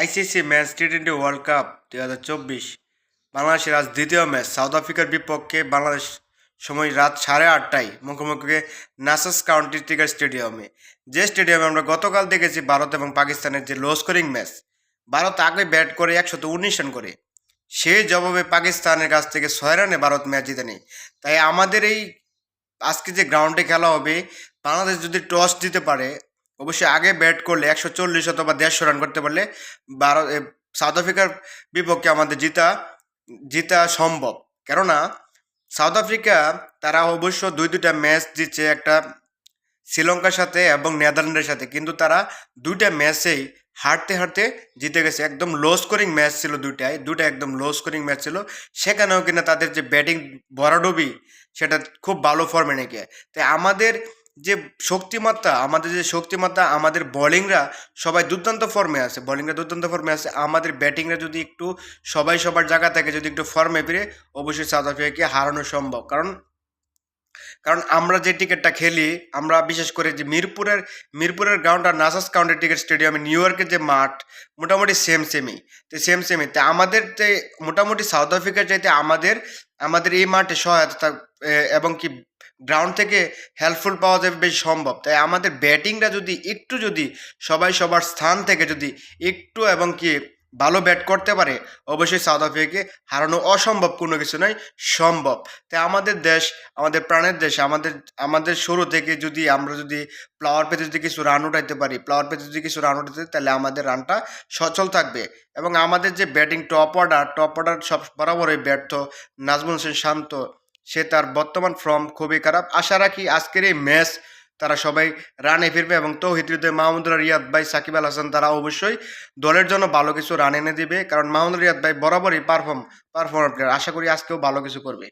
ICC match T twenty World Cup দুই হাজার চব্বিশ, বাংলাদেশের আজ দ্বিতীয় ম্যাচ। সাউথ আফ্রিকার বিপক্ষে বাংলাদেশ সময় রাত সাড়ে আটটায় মুখোমুখি নাসাস কাউন্টি ক্রিকেট স্টেডিয়ামে যে স্টেডিয়ামে আমরা গতকাল দেখেছি ভারত এবং পাকিস্তানের যে লো স্কোরিং ম্যাচ ভারত আগে ব্যাট করে একশত উনিশ রান করে। সেই জবাবে পাকিস্তানের কাছ থেকে ছয় রানে ভারত ম্যাচ জিতে নেই তাই আমাদের এই আজকে যে গ্রাউন্ডে খেলা হবে, বাংলাদেশ যদি টস দিতে পারে অবশ্যই আগে ব্যাট করলে একশো চল্লিশ অথবা দেড়শো রান করতে পারলে ভারত সাউথ আফ্রিকার বিপক্ষে আমাদের জিতা জিতা সম্ভব। কেননা সাউথ আফ্রিকা তারা অবশ্য দুই দুইটা ম্যাচ দিচ্ছে একটা শ্রীলঙ্কার সাথে এবং নেদারল্যান্ডের সাথে। কিন্তু তারা দুইটা ম্যাচেই হারতে হারতে জিতে গেছে। একদম লো স্কোরিং ম্যাচ ছিল দুইটাই, দুইটা একদম লো স্কোরিং ম্যাচ ছিল। সেখানেও কিনা তাদের যে ব্যাটিং ভরাডুবি সেটা খুব ভালো ফর্মে নেকে তাই আমাদের যে শক্তিমাত্রা, আমাদের যে শক্তিমাত্রা, আমাদের বোলিংরা সবাই দুর্দান্ত ফর্মে আছে। বোলিংরা দুর্দান্ত ফর্মে আছে। আমাদের ব্যাটিংরা যদি একটু সবাই সবার জায়গা থেকে যদি একটু ফর্মে ফিরে, অবশ্যই সাউথ আফ্রিকাকে হারানো সম্ভব। কারণ কারণ আমরা যে টিকিটটা খেলি, আমরা বিশেষ করে যে মিরপুরের মিরপুরের গ্রাউন্ড আর নাসাস কাউন্টের টিকিট স্টেডিয়ামে নিউ ইয়র্কের যে মাঠ, মোটামুটি সেম সেমই তো সেম সেমই তো আমাদের যে মোটামুটি সাউথ আফ্রিকার চাইতে আমাদের আমাদের এই মাঠে সহায়তা এবং কি গ্রাউন্ড থেকে হেল্পফুল পাওয়া যাবে বেশ সম্ভব। তাই আমাদের ব্যাটিংটা যদি একটু যদি সবাই সবার স্থান থেকে যদি একটু এবং কি ভালো ব্যাট করতে পারে অবশ্যই সাউথ আফ্রিকাকে হারানো অসম্ভব কোনো কিছু নয় সম্ভব। তাই আমাদের দেশ আমাদের প্রাণের দেশ আমাদের আমাদের শুরু থেকে যদি আমরা যদি প্লাওয়ার পেতে যদি কিছু রান উঠাইতে পারি প্লাওয়ার পেতে যদি কিছু রান পারি, তাহলে আমাদের রানটা সচল থাকবে। এবং আমাদের যে batting top order top order সব বরাবরই ব্যর্থ নাজমুল হোসেন শান্ত সে তার বর্তমান ফর্ম খুবই খারাপ। আশা রাখি আজকের এই ম্যাচ তারা সবাই রানে ফিরবে এবং তৌহিদ হৃদয় মাহমুদুল্লাহ রিয়াদ ভাই, সাকিব আল হাসান তারা অবশ্যই দলের জন্য ভালো কিছু রান এনে দিবে। কারণ মাহমুদুল রিয়াদ ভাই বরাবরই পারফর্ম পারফর্ম আশা করি আজকেও ভালো কিছু করবে।